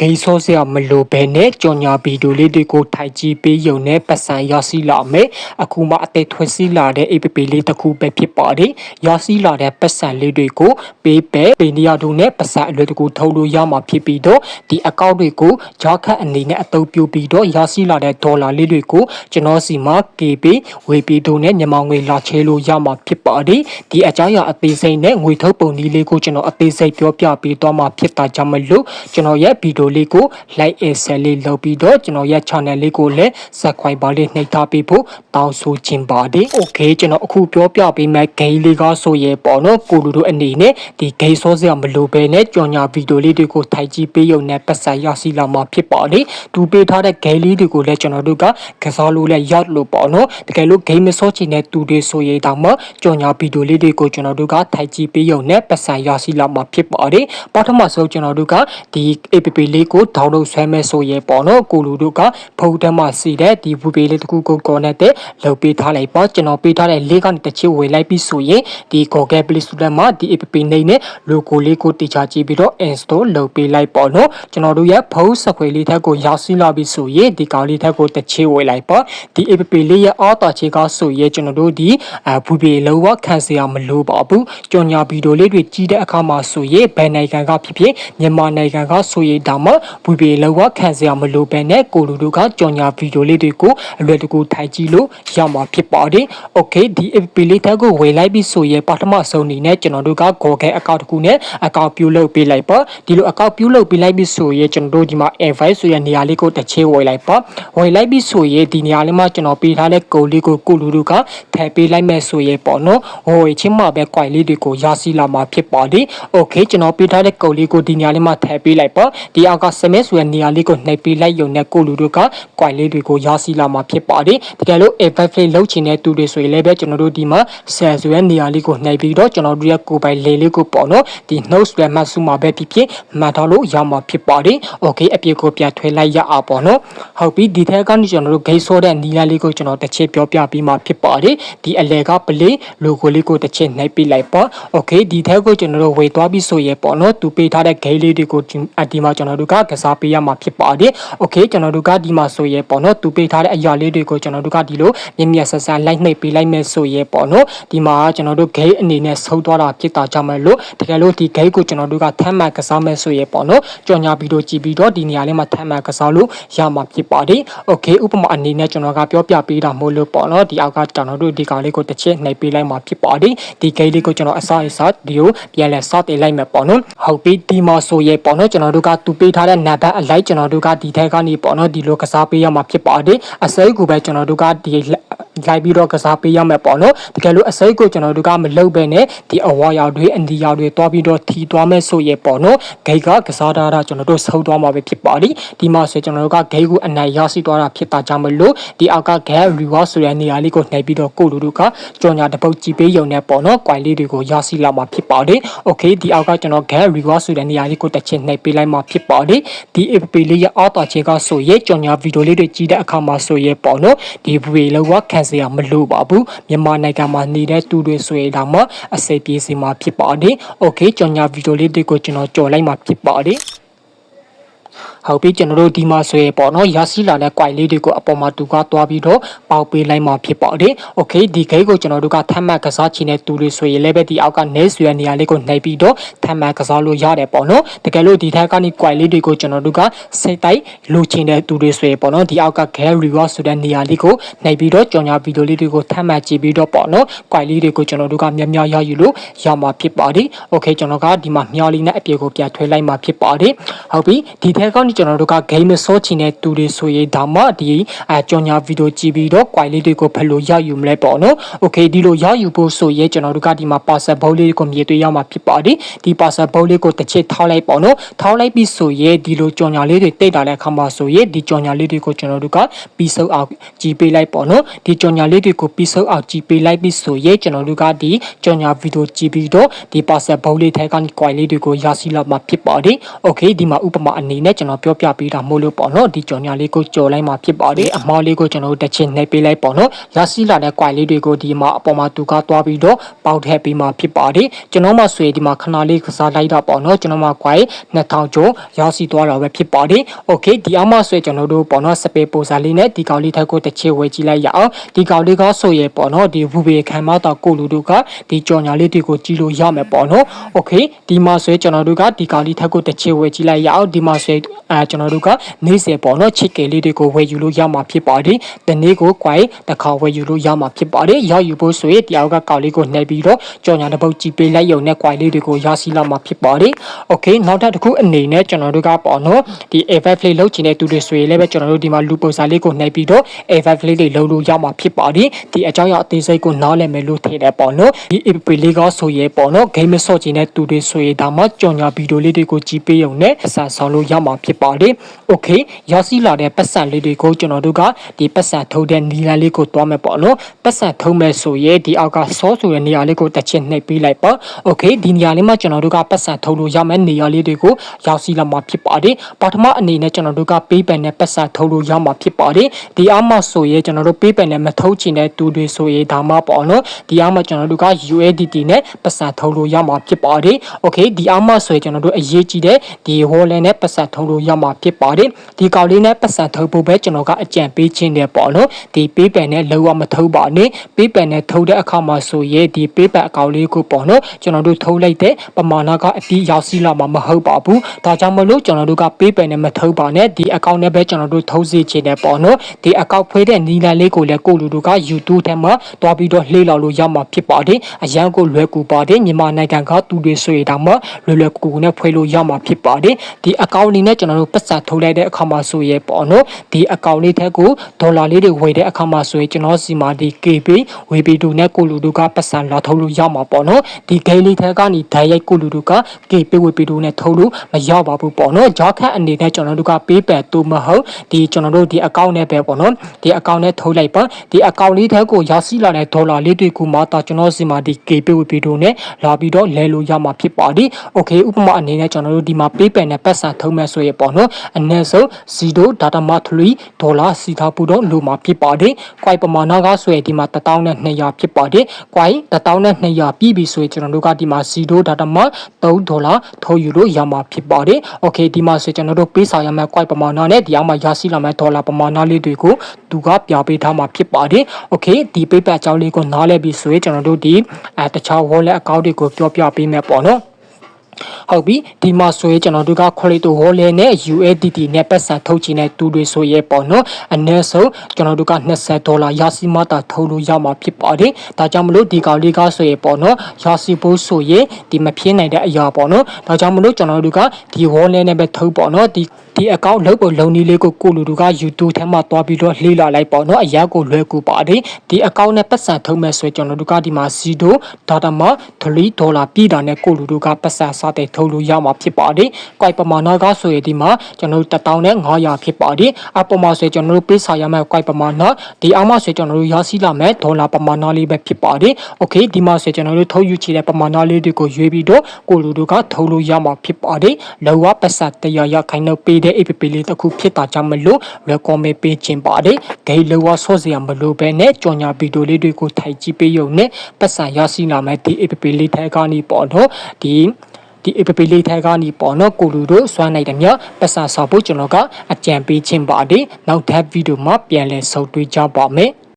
ဂိမ်းဆောစရာမလိုဘဲနဲ့ကြော်ညာဗီဒီယိုလေးတွေကိုထိုက်ကြည့်ပေးရုံနဲ့ပတ်စံရရှိလာမယ်အခုမှအသက်ထွေးစီလာတဲ့ APP လေးတစ်ခုပဲဖြစ်ပါတယ်ရရှိလာတဲ့ပတ်စံလေးတွေကိုပေးပဲပေးနေရတို့နဲ့ပတ်စံအလွယ်တကူထုတ်လို့ရမှာဖြစ်ပြီးတော့ဒီအကောင့်တွေကိုဂျားခတ်အနေနဲ့အသုံးပြုပြီးတော့ရရှိလာတဲ့ဒေါ်လာလေးတွေကိုကျွန်တော်စီမှာ KB ဝေပြီးတို့နဲ့မြန်မာငွေလာချေလို့ရမှာဖြစ်ပါတယ်ဒီအကြောင်းအရာအသေးစိတ်နဲ့ငွေထုတ်ပုံနည်းလေးကိုကျွန်တော်အသေးစိတ်ပြောပြပေးသွားမှာဖြစ်တာကြောင့်မလို့ကျွန်တော်ရဲ့ဗီဒီယိုလေးကို like and share လေးလုပ်ပြီးတော့ကျွန်တော်ရဲ့ channel လေးကိုလည်း subscribe ပါလေးနှိပ်ထားပေးဖို့တောင်းဆိုချင်ပါတယ်။ Okay ကျွန်တော်အခုပြောပြပေးမယ့် game လေးကဆိုရဲပေါ့နော်ကိုလူတို့အနေနဲ့ဒီ game ဆောစရာမလိုဘဲနဲ့ကြော်ညာဗီဒီယိုလေးတွေကိုထိုက်ကြည့်ပေးရုံနဲ့ပတ်သက်ရရှိလာမှာဖြစ်ပါတယ်။သူပေးထားတဲ့ game လေးတွေကိုလည်းကျွန်တော်တို့ကကစားလို့လည်းရောက်လို့ပေါ့နော်။တကယ်လို့ game မဆောချင်တဲ့သူတွေဆိုရင်တောင်မှကြော်ညာဗီဒီယိုလေးတွေကိုကျွန်တော်တို့ကထိုက်ကြည့်ပေးရုံနဲ့ပတ်သက်ရရှိလာမှာဖြစ်ပါတယ်။ပထမဆုံးကျွန်တော်တို့ကဒီ app လေးကို download ဆွဲမဲ့ဆိုရဲပေါ့နော်ကိုလူတို့ကဖုန်းထဲမှာစီတဲ့ဒီ web လေးတစ်ခုကို connect တဲ့လုပ်ပေးထားလိုက်ပေါ့ကျွန်တော်ပေးထားတဲ့လေးကနေတစ်ချစ်ဝေလိုက်ပြီးဆိုရင်ဒီ Google Play Store မှာဒီ app နေနဲ့ logo လေးကိုတိကျကြည့်ပြီးတော့ install လုပ်ပေးလိုက်ပေါ့နော်ကျွန်တော်တို့ရဲ့ဖုန်းစခွေလေးထက်ကိုရောက်စီလာပြီးဆိုရင်ဒီကောင်လေးထက်ကိုတစ်ချစ်ဝေလိုက်ပေါ့ဒီ app လေးရဲ့အော်တာချေကဆိုရင်ကျွန်တော်တို့ဒီအဘူပေလောကခံစရာမလိုပါဘူးကြော်ညာဗီဒီယိုလေးတွေကြီးတဲ့အခါမှာဆိုရင်ဘယ်နိုင်ငံကဖြစ်ဖြစ်မြန်မာနိုင်ငံကဆိုရင်ဒါမှဘူပေလောကခံစရာမလိုပဲနဲ့ကိုလူတို့ကကြော်ညာဗီဒီယိုလေးတွေကိုအလွယ်တကူထိုင်ကြည့်လို့ရမှာဖြစ်ပါတယ်။ Okay ဒီ app လေးတက်ကိုဝယ်လိုက်ပြီးဆိုရင်ပထမဆုံးအနေနဲ့ကျွန်တော်တို့က Google account တစ်ခုနဲ့ account ပြုလုပ်ပေးလိုက်ပါဒီလို account ပြုလုပ်ပေးလိုက်ပြီးဆိုရင်ကျွန်တော်တို့ဒီမှာ invite ဆိုရနေရာလေးကိုတစ်ချေဝယ်လိုက်ပါဝယ်လိုက်ပြီးဆိုရင်ဒီနေရာလေးမှာကျွန်တော်ပေးထားတဲ့ကိုလေးကိုကိုလူတို့ကထည့်ပေးလိုက်မယ်ဆိုရင်ပေါ့နော်ဟိုချင်းမှာပဲ coin လေးတွေကိုရရှိလာမှာဖြစ်ပါတယ်။ Okay ကျွန်တော်ပေးထားတဲ့ကိုလေးကိုဒီနေရာလေးမှာထည့်ပေးလိုက်ပါဒီအောက်က SMS ဆိုရနေရာလေးကိုနှိပ်ပေးလိုက်ရုံနဲ့ကိုလူတို့က coin လေးတွေကိုရရှိလာမှာဖြစ်ပါတယ်တကယ်လို့ invite play လုပ်ချင်တဲ့သူတွေဆိုရင်လည်းပဲကျွန်တော်တို့ဒီမှာ share ဆိုရနေရာလေးကိုနှိပ်ပြီးတော့ကျွန်တော်တို့ရဲ့ကိုယ်ပိုင်လေလေးကိုပေါ့နော်ဒီ note ဆိုရမှတ်စုမှာပဲဖြစ်ဖြစ်မှတ်ထားလို့ရမှာဖြစ်ပါတယ် okay အပြည့်ကိုပြန်ထွေးလိုက်ရအောင်ပေါ့နော်ဟုတ်ပြီဒီထက်ကနေကျွန်တော်တို့ gate ဆောတဲ့နီလာလေးကိုကျွန်တော်တစ်ချက်ပြောပြပြီးမှဖြစ်ပါတယ်ဒီအလဲက play logo လေးကိုတစ်ချက်နှိပ်ပြလိုက်ပါ okay ဒီထက်ကိုကျွန်တော်တို့ဝေသွားပြီးဆိုရပေါ့နော်သူပေးထားတဲ့ gate လေးတွေကိုဒီမှာကျွန်တော်တို့ကကစားပေးရမှာဖြစ်ပါတယ် okay ကျွန်တော်တို့ကဒီမှာဆိုရပေါ့နော်သူပေးထားတဲ့အရာလေးတွေကိုကျွန်တော်တို့ကဒီလိုမြင်မြတ်ဆဆလိုက်နှိပ်ပေးလိုက်မယ်ဆိုရပေါ့နော်ဒီမှာကျွန်တော်တို့ gate အနေနဲ့ဆုံးသွားတာဖြစ်တာကြောင့်မလို့တကယ်လို့ဒီ gate ကိုကျွန်တော်တို့ကထမ်းမှန်ကစားမယ်ဆိုရပေါ့နော်ကြော်ညာဗီဒီယိုကြည့်ပြီးတော့ဒီနေရာလေးမှာထမ်းမှန်ကစားလို့ရမှာဖြစ်ပါတယ် okay ဥပမာအနေနဲ့ကျွန်တော်ကပြောပြပေးတာမို့လို့ပေါ့နော်ဒီအောက်ကကျွန်တော်တို့ဒီကောင်လေးကိုတစ်ချက်နှိပ်ပေးလိုက်မှာဖြစ်ပါတယ်ဒီ gate လေးကိုကျွန်တော်အစားအစားဒီကိုပြန်လဲစတင်လိုက်မယ်ပေါ့နော်ဟုတ်ပြီဒီမှာဆိုရပေါ့နော်ကျွန်တော်တို့ကသူပေးထားတဲ့နံပါတ်အလိုက်ကျွန်တော်တို့ကဒီထက်ကနေပေါ့နော်ဒီလိုကစားပေးရမှာဖြစ်ပါတယ်အစိတ်ကိုပဲကျွန်တော်တို့ကဒီ လိုက်ပြီးတော့ကစားပေးရမယ်ပေါ့နော်တကယ်လို့အစိတ်ကိုကျွန်တော်တို့ကမလုပ်ပဲနဲ့ဒီအဝါရောက်တွေအန်ဒီရောက်တွေတွားပြီးတော့ထီသွားမဲ့ဆိုရပေါ့နော်ဂိတ်ကကစားထားတာကျွန်တော်တို့ဆုပ်သွားမှာပဲဖြစ်ပါလိဒီမှာဆိုကျွန်တော်တို့ကဂိတ်ကိုအနိုင်ရရှိသွားတာဖြစ်တာကြောင့်မလို့ဒီအောက်က get reward ဆိုတဲ့နေရာလေးကိုနှိပ်ပြီးတော့ကိုလူတို့ကကြော်ညာတပုတ်ကြည့်ပေးရုံနဲ့ပေါ့နော်ကွိုင်လေးတွေကိုရရှိလာမှာဖြစ်ပါလိ okay ဒီအောက်ကကျွန်တော် get reward ဆိုတဲ့နေရာလေးကိုတစ်ချက်နှိပ်ပေးလိုက်မှာဖြစ်ပါလိဒီ app လေးရဲ့အောက်တာချင်းကဆိုရဲကြော်ညာဗီဒီယိုလေးတွေကြည့်တဲ့အခါမှာဆိုရဲပေါ့နော်ဒီဗီလောကခံစရာမလိုပါဘူးမြန်မာနိုင်ငံမှာနေတဲ့သူတွေဆိုရင်ဒါမှအစိပ်ပြေးစီမှာဖြစ်ပါတယ်။ Okay ကြော်ညာဗီဒီယိုလေးတွေကိုကျွန်တော်ကြော်လိုက်မှာဖြစ်ပါတယ်။ ဟုတ်ပြီကျွန်တော်တို့ဒီမှာဆိုရင်ပေါ့နော်ရရှိလာတဲ့ quite လေးတွေကိုအပေါ်မှာတူကသွားပြီးတော့ပေါက်ပေးလိုက်မှာဖြစ်ပါတယ်။ Okay ဒီ gate ကိုကျွန်တော်တို့ကထပ်မံကစားချင်တဲ့သူတွေဆိုရင်လည်းပဲဒီအောက်က next ဆိုတဲ့နေရာလေးကိုနှိပ်ပြီးတော့ထပ်မံကစားလို့ရတယ်ပေါ့နော်။တကယ်လို့ဒီထက်ကနေ quite လေးတွေကိုကျွန်တော်တို့ကစိတ်တိုက်လိုချင်တဲ့သူတွေဆိုရင်ပေါ့နော်ဒီအောက်က gate reward ဆိုတဲ့နေရာလေးကိုနှိပ်ပြီးတော့ကြော်ညာဗီဒီယိုလေးတွေကိုထပ်မံကြည့်ပြီးတော့ပေါ့နော်။ quite လေးတွေကိုကျွန်တော်တို့ကများများရယူလို့ရမှာဖြစ်ပါတယ်။ Okay ကျွန်တော်ကဒီမှာမျောလေးနဲ့အပြေကိုပြန်ထွေးလိုက်မှာဖြစ်ပါတယ်။ဟုတ်ပြီဒီထက်ကနေကျွန်တော်တို့က game ဆောချင်တဲ့သူတွေဆိုရင်ဒါမှဒီအကြော်ညာဗီဒီယိုကြည့်ပြီးတော့ quality တွေကိုဘယ်လိုရယူမလဲပေါ့နော် okay ဒီလိုရယူဖို့ဆိုရင်ကျွန်တော်တို့ကဒီမှာ parcel box လေးကိုမြည်တွေ့ရမှာဖြစ်ပါတယ်ဒီ parcel box လေးကိုတစ်ချက်ထောက်လိုက်ပေါ့နော်ထောက်လိုက်ပြီးဆိုရင်ဒီလိုကြော်ညာလေးတွေတိတ်တာတဲ့အခါမှာဆိုရင်ဒီကြော်ညာလေးတွေကိုကျွန်တော်တို့ကပြီးစုပ်အောင်ကြည်ပေးလိုက်ပေါ့နော်ဒီကြော်ညာလေးတွေကိုပြီးစုပ်အောင်ကြည်ပေးလိုက်ပြီးဆိုရင်ကျွန်တော်တို့ကဒီကြော်ညာဗီဒီယိုကြည့်ပြီးတော့ဒီ parcel box လေးထဲကနေ quality တွေကိုရရှိလာမှာဖြစ်ပါတယ် okay ဒီမှာဥပမာအနေနဲ့ကျွန်တော်ပြောပြပေးတာမို့လို့ပေါ့နော်ဒီကြော်ညာလေးကိုကြော်လိုက်မှာဖြစ်ပါတယ်အမောလေးကိုကျွန်တော်တို့တစ်ချင်းနှိပ်ပေးလိုက်ပေါ့နော်ရရှိလာတဲ့ quite လေးတွေကိုဒီမှာအပေါ်မှာသူကသွားပြီးတော့ပေါက်ထည့်ပေးမှာဖြစ်ပါတယ်ကျွန်တော်မှဆွေဒီမှာခဏလေးကစားလိုက်တာပေါ့နော်ကျွန်တော်မှ quite 2000ကျော်ရရှိသွားတာပဲဖြစ်ပါတယ်โอเคဒီအမဆွေကျွန်တော်တို့ပေါ့နော်စပေပိုစာလေးနဲ့ဒီကောင်လေးထက်ကိုတစ်ချစ်ဝေကြည့်လိုက်ရအောင်ဒီကောင်လေးကဆိုရဲပေါ့နော်ဒီဘူဘေခံမတော့ကိုလူတို့ကဒီကြော်ညာလေးတွေကိုကြည့်လို့ရမယ်ပေါ့နော်โอเคဒီမှာဆွေကျွန်တော်တို့ကဒီကောင်လေးထက်ကိုတစ်ချစ်ဝေကြည့်လိုက်ရအောင်ဒီမှာဆွေ အဲကျွန်တော်တို့ကနေစေပေါ့နော်ချစ်ကလေးတွေကိုဝေယူလို့ရမှာဖြစ်ပါတယ်ဒီနေ့ကို quite တစ်ခါဝေယူလို့ရမှာဖြစ်ပါတယ်ရောက်ယူဖို့ဆိုရင်တယောက်ကကောင်လေးကိုနှိပ်ပြီးတော့ကြော်ညာတစ်ပုတ်ကြည့်ပေးလိုက်ရုံနဲ့ quite လေးတွေကိုရရှိလာမှာဖြစ်ပါတယ်โอเคနောက်ထပ်တစ်ခုအနေနဲ့ကျွန်တော်တို့ကပေါ့နော်ဒီ A5 play လောက်ချင်တဲ့သူတွေဆိုရင်လည်းပဲကျွန်တော်တို့ဒီမှာလူပုံစံလေးကိုနှိပ်ပြီးတော့ A5 play တွေလုံးလို့ရမှာဖြစ်ပါတယ်ဒီအကြောင်းအရာအသေးစိတ်ကိုနားလည်မယ်လို့ထင်တယ်ပေါ့နော်ဒီ A play လေးကဆိုရင်ပေါ့နော် game ဆော့ချင်တဲ့သူတွေဆိုရင်ဒါမှကြော်ညာဗီဒီယိုလေးတွေကိုကြည့်ပေးရုံနဲ့အစားဆောင်လို့ရမှာဖြစ် ပါတယ်။ Okay ရရှိလာတဲ့ပတ်စံလေးတွေကိုကျွန်တော်တို့ကဒီပတ်စံထုတ်တဲ့နီလန်လေးကိုသွားမယ်ပေါ့နော်။ပတ်စံထုတ်မယ်ဆိုရင်ဒီအောက်က source ဆိုတဲ့နေရာလေးကိုတစ်ချက်နှိပ်ပေးလိုက်ပါ။ Okay ဒီနေရာလေးမှာကျွန်တော်တို့ကပတ်စံထုတ်လို့ရမယ့်နေရာလေးတွေကိုရရှိလာမှာဖြစ်ပါတယ်။ပထမအနေနဲ့ကျွန်တော်တို့ကပေးပန်နဲ့ပတ်စံထုတ်လို့ရမှာဖြစ်ပါတယ်။ဒီအောက်မှာဆိုရင်ကျွန်တော်တို့ပေးပန်နဲ့မထုတ်ချင်တဲ့သူတွေဆိုရင်ဒါမှပေါ့နော်။ဒီအောက်မှာကျွန်တော်တို့က USDT နဲ့ပတ်စံထုတ်လို့ရမှာဖြစ်ပါတယ်။ Okay ဒီအောက်မှာဆိုရင်ကျွန်တော်တို့အရေးကြီးတဲ့ဒီ wallet နဲ့ပတ်စံထုတ်လို့ရမှာဖြစ်ပါတယ်ဒီကောင်လေးနဲ့ပတ်စံထုတ်ဖို့ပဲကျွန်တော်ကအကြံပေးခြင်းတယ်ပေါ့နော်ဒီပေးပန်နဲ့လောကမထုတ်ပါနဲ့ပေးပန်နဲ့ထုတ်တဲ့အခါမှာဆိုရင်ဒီပေးပန်အကောင့်လေးကိုပေါ့နော်ကျွန်တော်တို့ထုတ်လိုက်တဲ့ပမာဏကအတိရောက်စီလာမှာမဟုတ်ပါဘူးဒါကြောင့်မလို့ကျွန်တော်တို့ကပေးပန်နဲ့မထုတ်ပါနဲ့ဒီအကောင့်နဲ့ပဲကျွန်တော်တို့ထုတ်စေချင်တယ်ပေါ့နော်ဒီအကောင့်ဖွေးတဲ့နီလာလေးကိုလည်းကိုလူတို့က YouTube ထဲမှာတွားပြီးတော့လှေးလောက်လို့ရမှာဖြစ်ပါတယ်အရန်ကိုလွယ်ကူပါတယ်မြန်မာနိုင်ငံကသူတွေဆိုရင်ဒါမှလွယ်လွယ်ကူကူနဲ့ဖွေးလို့ရမှာဖြစ်ပါတယ်ဒီအကောင့်လေးနဲ့ကျွန်တော်တို့ပတ်စံထုတ်လိုက်တဲ့အခါမှာဆိုရပေါ့နော်ဒီအကောင့်လေးထက်ကိုဒေါ်လာလေးတွေဝယ်တဲ့အခါမှာဆိုရင်ကျွန်တော်စီမာဒီ KB ဝေဘီတူနဲ့ကိုလူတို့ကပတ်စံလာထုတ်လို့ရမှာပေါ့နော်ဒီဂိမ်းလေးထက်ကနေဓာတ်ရိုက်ကိုလူတို့က KB ဝေဘီတူနဲ့ထုတ်လို့မရပါဘူးပေါ့နော်ဂျော့ခတ်အနေနဲ့ကျွန်တော်တို့ကပေးပယ်သူမဟုတ်ဒီကျွန်တော်တို့ဒီအကောင့်နဲ့ပဲပေါ့နော်ဒီအကောင့်နဲ့ထုတ်လိုက်ပါဒီအကောင့်လေးထက်ကိုရရှိလာတဲ့ဒေါ်လာလေးတွေကိုမှတော့ကျွန်တော်စီမာဒီ KB ဝေဘီတူနဲ့လာပြီးတော့လဲလို့ရမှာဖြစ်ပါသည် okay ဥပမာအနေနဲ့ကျွန်တော်တို့ဒီမှာပေးပယ်နဲ့ပတ်စံထုတ်မယ်ဆိုရင်ပေါ့နော်အနည်းဆုံး0 data mark 3ဒေါ်လာစီထားဖို့တော့လိုမှာဖြစ်ပါတယ်။ quite ပမာဏကဆိုရင်ဒီမှာ1200ဖြစ်ပါတယ်။ quite 1200ပြည့်ပြီဆိုရင်ကျွန်တော်တို့ကဒီမှာ0 data mark 3ဒေါ်လာထုတ်ယူလို့ရမှာဖြစ်ပါတယ်။ okay ဒီမှာဆိုကျွန်တော်တို့ပေးဆောင်ရမယ့် quite ပမာဏနဲ့ဒီအောက်မှာရရှိလာမယ့်ဒေါ်လာပမာဏလေးတွေကိုသူကပြပေးထားမှာဖြစ်ပါတယ်။ okay ဒီ paper အကြောင်းလေးကိုနားလည်ပြီဆိုရင်ကျွန်တော်တို့ဒီအဲတခြား wallet account တွေကိုပြောပြပေးမယ်ပေါ့နော်။ ဟုတ်ပြီဒီမှာဆိုရင်ကျွန်တော်တို့က crypto wallet နဲ့ USDT နဲ့ပတ်စံထုတ်ချင်တဲ့သူတွေဆိုရဲပေါ့နော်အနည်းဆုံးကျွန်တော်တို့က20ဒေါ်လာရရှိမှတာထုတ်လို့ရမှာဖြစ်ပါတယ်ဒါကြောင့်မလို့ဒီကောင်လေးကဆိုရင်ပေါ့နော်ရရှိဖို့ဆိုရင်ဒီမဖြစ်နိုင်တဲ့အရာပေါ့နော်ဒါကြောင့်မလို့ကျွန်တော်တို့ကဒီ wallet နဲ့ပဲထုတ်ပေါ့နော်ဒီ ဒီ account လုပ်ဖို့လုံနည်းလေးကိုကိုလူတို့က YouTube ထဲမှာတွားပြီးတော့လှေးလာလိုက်ပေါ့နော်အရာကိုလွယ်ကူပါတယ်ဒီ account နဲ့ပတ်စံထုတ်မဲ့ဆိုရင်ကျွန်တော်တို့ကဒီမှာ0 data မှာ3ဒေါ်လာပြည်တာနဲ့ကိုလူတို့ကပတ်စံစတဲ့ထုတ်လို့ရမှာဖြစ်ပါတယ်။ကွိုက်ပမာဏကဆိုရင်ဒီမှာကျွန်တော်တို့1500ဖြစ်ပါတယ်။အပေါ်မှာဆိုရင်ကျွန်တော်တို့ပေးစာရမယ့်ကွိုက်ပမာဏဒီအောက်မှာဆိုရင်ကျွန်တော်တို့ရရှိလာမယ့်ဒေါ်လာပမာဏလေးပဲဖြစ်ပါတယ်။ Okay ဒီမှာဆိုရင်ကျွန်တော်တို့ထုတ်ယူချင်တဲ့ပမာဏလေးတွေကိုရွေးပြီးတော့ကိုလူတို့ကထုတ်လို့ရမှာဖြစ်ပါတယ်။လောကပတ်စံတရားရခိုင်နှုတ်ပေးတဲ့ APP လေးတစ်ခုဖြစ်တာကြောင့်မလို့ recommend ပေးခြင်းပါတယ်။ဂိတ်လောကဆော့စရာမလိုပဲနဲ့ကြော်ညာဗီဒီယိုလေးတွေကိုထိုက်ကြည့်ပေးရုံနဲ့ပတ်စံရရှိလာမယ့်ဒီ APP လေးထဲကနေပေါ့တော့ဒီဒီ app လေးထဲကနေပေါ့နော်ကိုလူတို့စွမ်းနိုင်တယ်မြပတ်စံဆောက်ဖို့ကျွန်တော်ကအကြံပေးခြင်းပါတယ်နောက်ထပ်ဗီဒီယိုမှာပြန်လည်ဆုံတွေ့ကြပါမယ်